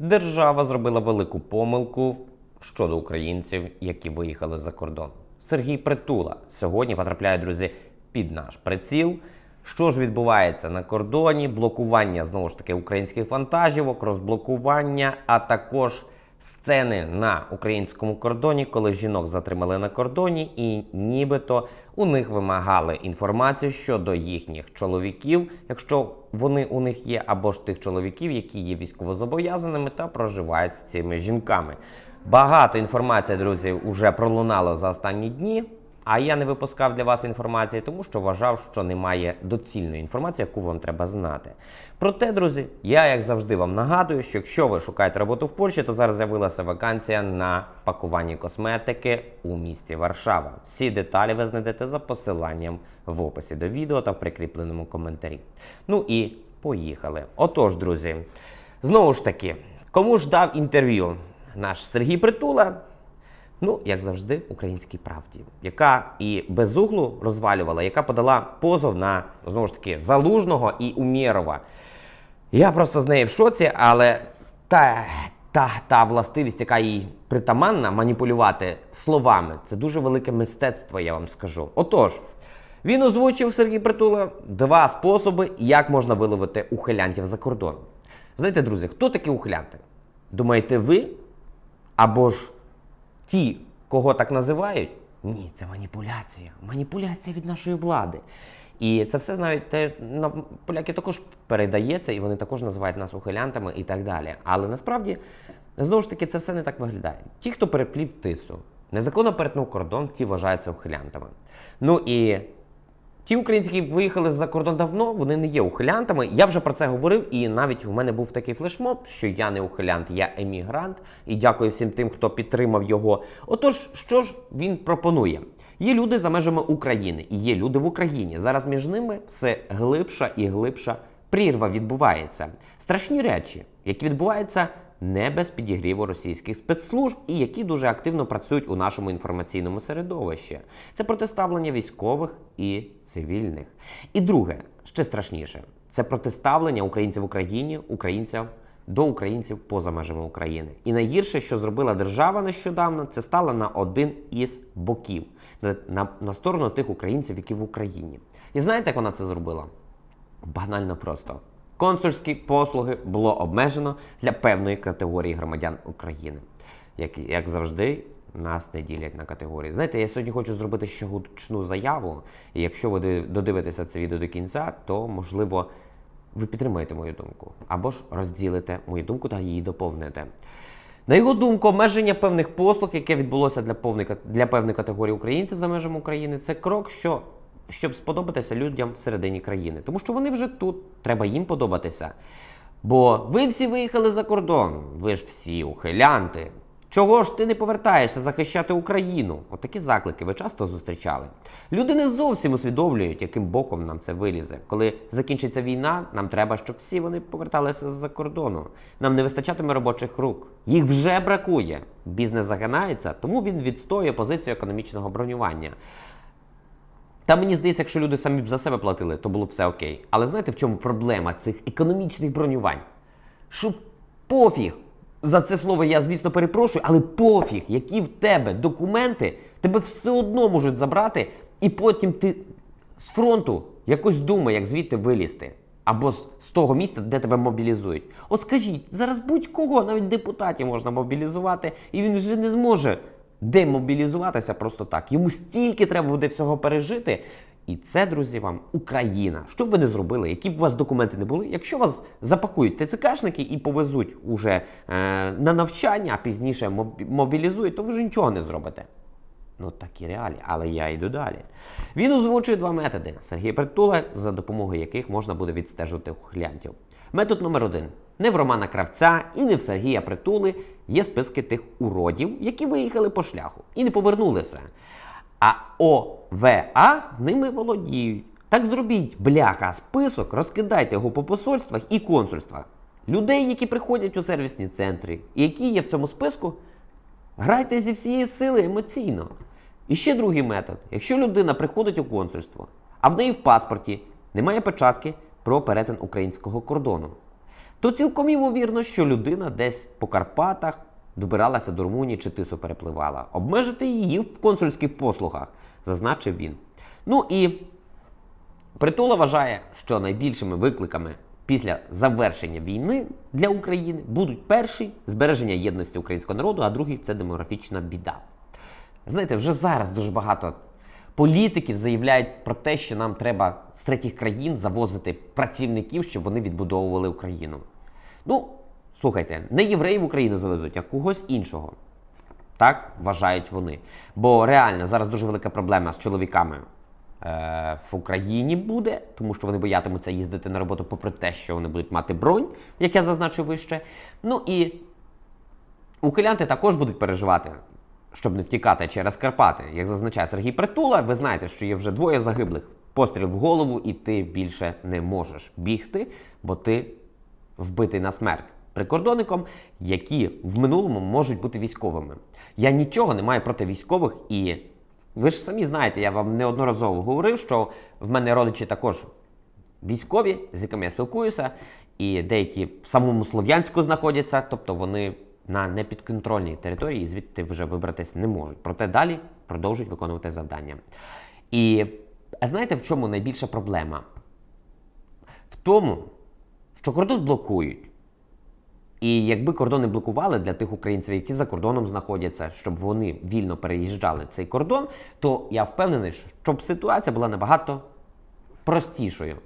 Держава зробила велику помилку щодо українців, які виїхали за кордон. Сергій Притула сьогодні потрапляє, друзі, під наш приціл. Що ж відбувається на кордоні? Блокування знову ж таки українських вантажівок, розблокування, а також сцени на українському кордоні, коли жінок затримали на кордоні, і нібито у них вимагали інформацію щодо їхніх чоловіків, якщо вони у них є, або ж тих чоловіків, які є військовозобов'язаними та проживають з цими жінками. Багато інформації, друзі, вже пролунало за останні дні. А я не випускав для вас інформації, тому що вважав, що немає доцільної інформації, яку вам треба знати. Проте, друзі, я як завжди вам нагадую, що якщо ви шукаєте роботу в Польщі, то зараз з'явилася вакансія на пакуванні косметики у місті Варшава. Всі деталі ви знайдете за посиланням в описі до відео та в прикріпленому коментарі. Ну і поїхали. Отож, друзі, знову ж таки, кому ж дав інтерв'ю наш Сергій Притула? Ну, як завжди, українській правді, яка і без углу розвалювала, яка подала позов на знову ж таки Залужного і Умєрова. Я просто з неї в шоці, але та, та, та властивість, яка їй притаманна, маніпулювати словами, це дуже велике мистецтво, я вам скажу. Отож, він озвучив Сергій Притула два способи, як можна виловити ухилянтів за кордон. Знаєте, друзі, хто такі ухилянти? Думаєте, ви? Або ж ті, кого так називають, ні, це маніпуляція. Маніпуляція від нашої влади. І це все знають те, на поляки також передається, і вони також називають нас ухилянтами і так далі. Але насправді, знову ж таки, це все не так виглядає. Ті, хто переплів тису, незаконно перетнув кордон, ті вважаються ухилянтами. Ну і Ті українці, які виїхали за кордон давно, вони не є ухилянтами. Я вже про це говорив, і навіть у мене був такий флешмоб, що я не ухилянт, я емігрант. І дякую всім тим, хто підтримав його. Отож, що ж він пропонує? Є люди за межами України, і є люди в Україні. Зараз між ними все глибша і глибша прірва відбувається. Страшні речі, які відбуваються не без підігріву російських спецслужб і які дуже активно працюють у нашому інформаційному середовищі. Це протиставлення військових і цивільних. І друге, ще страшніше, це протиставлення українців в Україні, українців до українців поза межами України. І найгірше, що зробила держава нещодавно, це стала на один із боків на, на, на сторону тих українців, які в Україні. І знаєте, як вона це зробила? Банально просто. Консульські послуги було обмежено для певної категорії громадян України. Як, як завжди, нас не ділять на категорії. Знаєте, я сьогодні хочу зробити ще гучну заяву. І якщо ви додивитеся це відео до кінця, то можливо ви підтримаєте мою думку або ж розділите мою думку та її доповните. На його думку, обмеження певних послуг, яке відбулося для, кат- для певної категорії українців за межами України, це крок, що щоб сподобатися людям всередині країни. Тому що вони вже тут, треба їм подобатися. Бо ви всі виїхали за кордон, ви ж всі ухилянти. Чого ж ти не повертаєшся захищати Україну? Отакі заклики ви часто зустрічали. Люди не зовсім усвідомлюють, яким боком нам це вилізе. Коли закінчиться війна, нам треба, щоб всі вони поверталися з-за кордону. Нам не вистачатиме робочих рук. Їх вже бракує. Бізнес загинається, тому він відстоює позицію економічного бронювання. Та мені здається, якщо люди самі б за себе платили, то було все окей. Але знаєте, в чому проблема цих економічних бронювань? Що пофіг. За це слово я, звісно, перепрошую, але пофіг, які в тебе документи, тебе все одно можуть забрати, і потім ти з фронту якось думай, як звідти вилізти. Або з, з того місця, де тебе мобілізують. От скажіть, зараз будь-кого, навіть депутатів можна мобілізувати, і він вже не зможе демобілізуватися просто так. Йому стільки треба буде всього пережити. І це, друзі, вам Україна. Що б ви не зробили, які б у вас документи не були, якщо вас запакують ТЦКшники і повезуть уже е, на навчання, а пізніше мобілізують, то ви ж нічого не зробите. Ну такі реалії, але я йду далі. Він озвучує два методи Сергій Притула, за допомогою яких можна буде відстежувати ухилянтів. Метод номер один. Не в Романа Кравця і не в Сергія Притули є списки тих уродів, які виїхали по шляху і не повернулися. А ОВА ними володіють. Так зробіть, бляха, список, розкидайте його по посольствах і консульствах. Людей, які приходять у сервісні центри, і які є в цьому списку, Грайте зі всієї сили емоційно. І ще другий метод. Якщо людина приходить у консульство, а в неї в паспорті немає печатки про перетин українського кордону, то цілком ймовірно, що людина десь по Карпатах добиралася до Румунії чи тису перепливала. Обмежити її в консульських послугах, зазначив він. Ну і Притула вважає, що найбільшими викликами після завершення війни для України будуть перший збереження єдності українського народу, а другий це демографічна біда. Знаєте, вже зараз дуже багато політиків заявляють про те, що нам треба з третіх країн завозити працівників, щоб вони відбудовували Україну. Ну, слухайте, не євреїв в Україну завезуть, а когось іншого. Так вважають вони. Бо реально зараз дуже велика проблема з чоловіками е, в Україні буде, тому що вони боятимуться їздити на роботу, попри те, що вони будуть мати бронь, як я зазначив вище. Ну і ухилянти також будуть переживати, щоб не втікати через Карпати. Як зазначає Сергій Притула, ви знаєте, що є вже двоє загиблих. Постріл в голову, і ти більше не можеш бігти, бо ти вбитий на смерть прикордонником, які в минулому можуть бути військовими. Я нічого не маю проти військових, і ви ж самі знаєте, я вам неодноразово говорив, що в мене родичі також військові, з якими я спілкуюся, і деякі в самому Слов'янську знаходяться, тобто вони на непідконтрольній території, і звідти вже вибратись не можуть. Проте далі продовжують виконувати завдання. І знаєте, в чому найбільша проблема? В тому, що кордон блокують. І якби кордони блокували для тих українців, які за кордоном знаходяться, щоб вони вільно переїжджали цей кордон, то я впевнений, щоб ситуація була набагато простішою.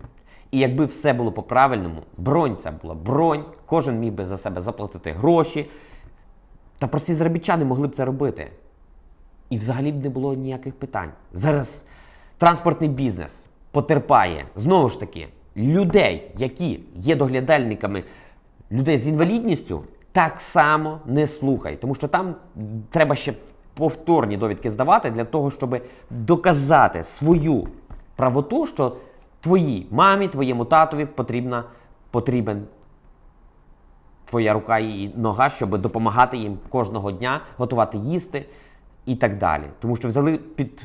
І якби все було по-правильному, бронь це була бронь, кожен міг би за себе заплатити гроші. Та прості заробітчани могли б це робити. І взагалі б не було ніяких питань. Зараз транспортний бізнес потерпає знову ж таки людей, які є доглядальниками людей з інвалідністю, так само не слухай, тому що там треба ще повторні довідки здавати для того, щоб доказати свою правоту, що твоїй мамі, твоєму татові потрібна, потрібен твоя рука і нога, щоб допомагати їм кожного дня готувати їсти і так далі. Тому що взяли під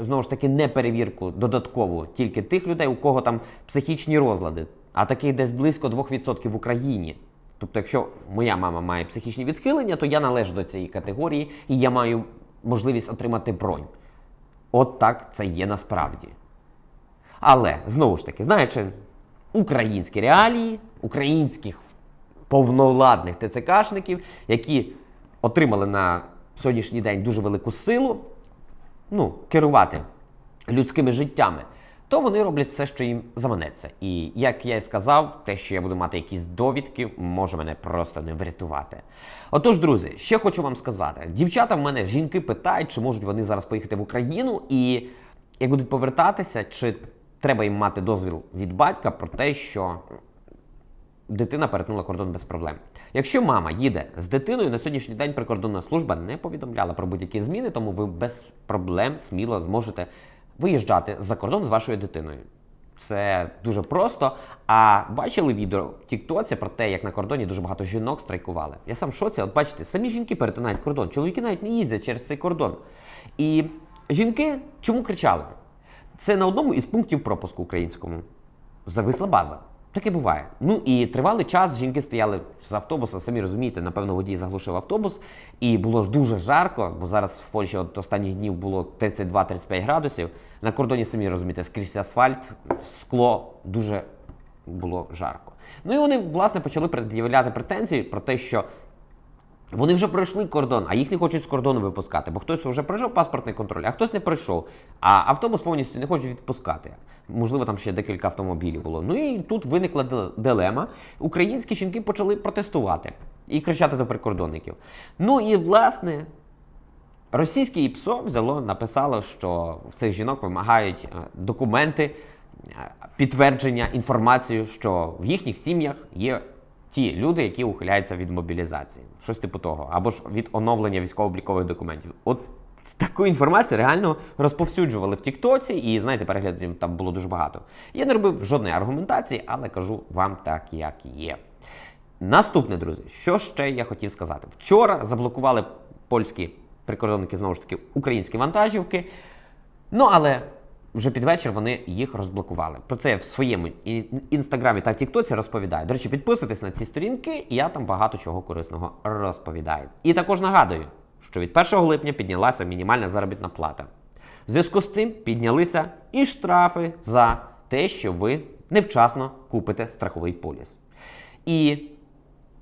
е, знову ж таки не перевірку додаткову тільки тих людей, у кого там психічні розлади, а таких десь близько 2% в Україні. Тобто, якщо моя мама має психічні відхилення, то я належу до цієї категорії і я маю можливість отримати бронь. От так це є насправді. Але знову ж таки, знаючи українські реалії, українських повновладних ТЦКшників, які отримали на сьогоднішній день дуже велику силу ну, керувати людськими життями, то вони роблять все, що їм заманеться. І як я і сказав, те, що я буду мати якісь довідки, може мене просто не врятувати. Отож, друзі, ще хочу вам сказати: дівчата в мене жінки питають, чи можуть вони зараз поїхати в Україну, і як будуть повертатися, чи треба їм мати дозвіл від батька про те, що дитина перетнула кордон без проблем. Якщо мама їде з дитиною, на сьогоднішній день прикордонна служба не повідомляла про будь-які зміни, тому ви без проблем сміло зможете виїжджати за кордон з вашою дитиною. Це дуже просто. А бачили відео в Тіктоці про те, як на кордоні дуже багато жінок страйкували. Я сам в шоці, от бачите, самі жінки перетинають кордон. Чоловіки навіть не їздять через цей кордон. І жінки чому кричали? Це на одному із пунктів пропуску українському. Зависла база. Таке буває. Ну і тривалий час жінки стояли з автобуса, самі розумієте, напевно, водій заглушив автобус, і було ж дуже жарко, бо зараз в Польщі от останніх днів було 32-35 градусів. На кордоні самі розумієте, скрізь асфальт, скло дуже було жарко. Ну і вони, власне, почали пред'являти претензії про те, що вони вже пройшли кордон, а їх не хочуть з кордону випускати, бо хтось вже пройшов паспортний контроль, а хтось не пройшов. А автобус повністю не хочуть відпускати. Можливо, там ще декілька автомобілів було. Ну і тут виникла дил- дилема. Українські жінки почали протестувати і кричати до прикордонників. Ну і власне. Російське ІПСО взяло, написало, що в цих жінок вимагають е, документи, е, підтвердження, інформацію, що в їхніх сім'ях є ті люди, які ухиляються від мобілізації. Щось типу того, або ж від оновлення військово-облікових документів. От таку інформацію реально розповсюджували в Тіктоці, і знаєте, переглядів там було дуже багато. Я не робив жодної аргументації, але кажу вам так, як є. Наступне, друзі, що ще я хотів сказати? Вчора заблокували польські прикордонники знову ж таки українські вантажівки. Ну але вже під вечір вони їх розблокували. Про це я в своєму інстаграмі та тіктоці розповідаю. До речі, підписуйтесь на ці сторінки, і я там багато чого корисного розповідаю. І також нагадую, що від 1 липня піднялася мінімальна заробітна плата. В зв'язку з цим піднялися і штрафи за те, що ви невчасно купите страховий поліс. І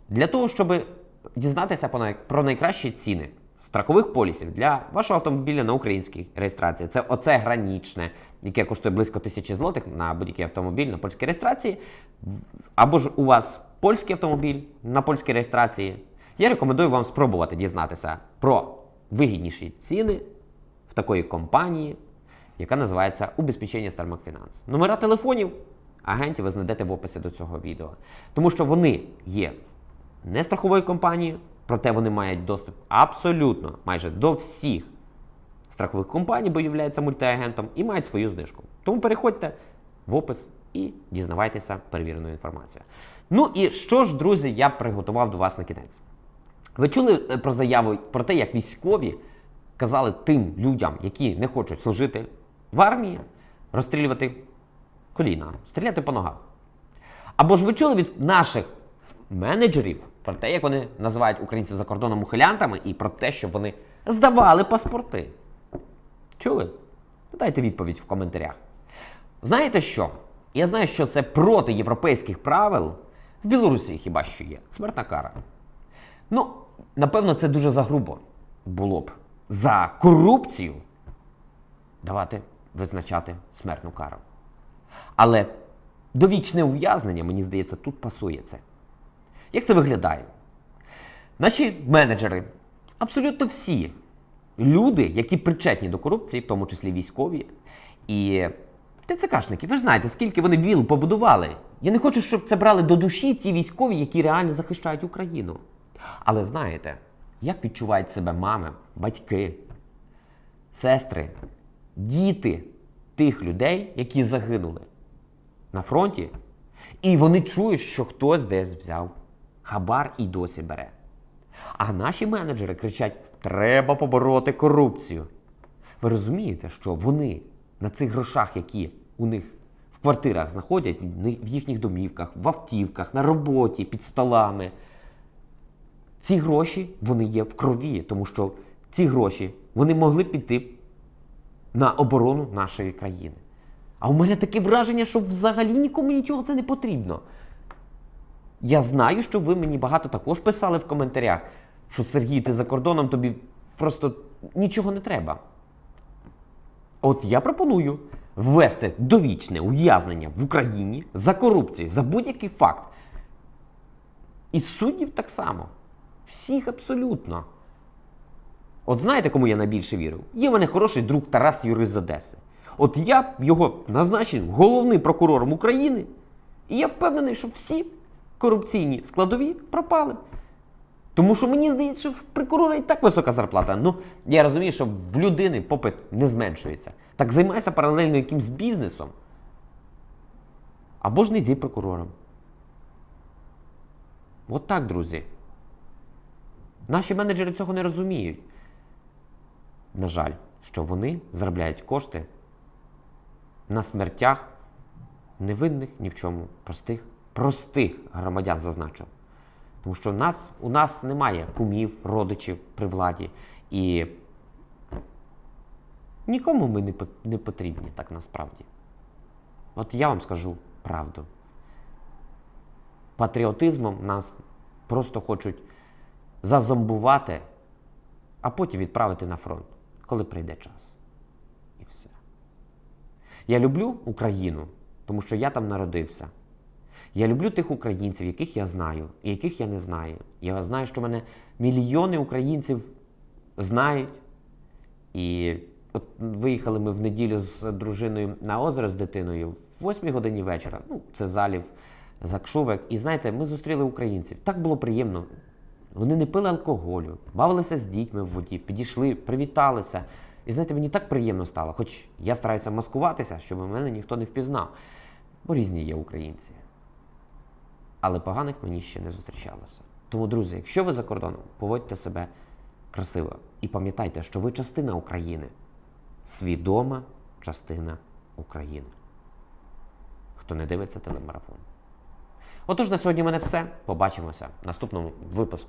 для того, щоб дізнатися про найкращі ціни страхових полісів для вашого автомобіля на українській реєстрації, це оце гранічне, яке коштує близько тисячі злотих на будь-який автомобіль на польській реєстрації, або ж у вас польський автомобіль на польській реєстрації. Я рекомендую вам спробувати дізнатися про вигідніші ціни в такої компанії, яка називається Убезпечення Стармак Фінанс. Номера телефонів агентів ви знайдете в описі до цього відео. Тому що вони є не страховою компанією, проте вони мають доступ абсолютно майже до всіх страхових компаній, бо являються мультиагентом, і мають свою знижку. Тому переходьте в опис і дізнавайтеся перевірену інформацію. Ну і що ж, друзі, я приготував до вас на кінець. Ви чули е, про заяву про те, як військові казали тим людям, які не хочуть служити в армії, розстрілювати коліна, стріляти по ногах. Або ж ви чули від наших менеджерів про те, як вони називають українців за кордоном ухилянтами, і про те, щоб вони здавали паспорти. Чули? Дайте відповідь в коментарях. Знаєте що? Я знаю, що це проти європейських правил. В Білорусі хіба що є смертна кара. Ну, напевно, це дуже загрубо було б за корупцію давати визначати смертну кару. Але довічне ув'язнення, мені здається, тут пасує це. Як це виглядає? Наші менеджери, абсолютно всі люди, які причетні до корупції, в тому числі військові, і ТЦКшники, ви ж знаєте, скільки вони віл побудували. Я не хочу, щоб це брали до душі ті військові, які реально захищають Україну. Але знаєте, як відчувають себе мами, батьки, сестри, діти тих людей, які загинули на фронті, і вони чують, що хтось десь взяв хабар і досі бере. А наші менеджери кричать: треба побороти корупцію. Ви розумієте, що вони на цих грошах, які у них в квартирах знаходять, в їхніх домівках, в автівках, на роботі, під столами. Ці гроші вони є в крові, тому що ці гроші вони могли піти на оборону нашої країни. А у мене таке враження, що взагалі нікому нічого це не потрібно. Я знаю, що ви мені багато також писали в коментарях, що Сергій, ти за кордоном тобі просто нічого не треба. От я пропоную ввести довічне ув'язнення в Україні за корупцію, за будь-який факт. І суддів так само. Всіх абсолютно. От знаєте, кому я найбільше вірив? Є в мене хороший друг Тарас Юрис з Одеси. От я його назначив головним прокурором України, і я впевнений, що всі корупційні складові пропали. Тому що мені здається, що в прокурора і так висока зарплата. Ну, я розумію, що в людини попит не зменшується. Так займайся паралельно якимсь бізнесом. Або ж не йди прокурором. От так, друзі. Наші менеджери цього не розуміють. На жаль, що вони заробляють кошти на смертях невинних ні в чому простих, простих громадян зазначу. Тому що нас, у нас немає кумів, родичів при владі. І нікому ми не, не потрібні так насправді. От я вам скажу правду. Патріотизмом нас просто хочуть зазомбувати, а потім відправити на фронт, коли прийде час. І все. Я люблю Україну, тому що я там народився. Я люблю тих українців, яких я знаю, і яких я не знаю. Я знаю, що мене мільйони українців знають. І от виїхали ми в неділю з дружиною на озеро з дитиною в 8 годині вечора. Ну, це залів Закшувек. І знаєте, ми зустріли українців. Так було приємно. Вони не пили алкоголю, бавилися з дітьми в воді, підійшли, привіталися. І знаєте, мені так приємно стало, хоч я стараюся маскуватися, щоб мене ніхто не впізнав. Бо різні є українці. Але поганих мені ще не зустрічалося. Тому, друзі, якщо ви за кордоном, поводьте себе красиво і пам'ятайте, що ви частина України, свідома частина України. Хто не дивиться телемарафон. Отож, на сьогодні в мене все. Побачимося в наступному випуску.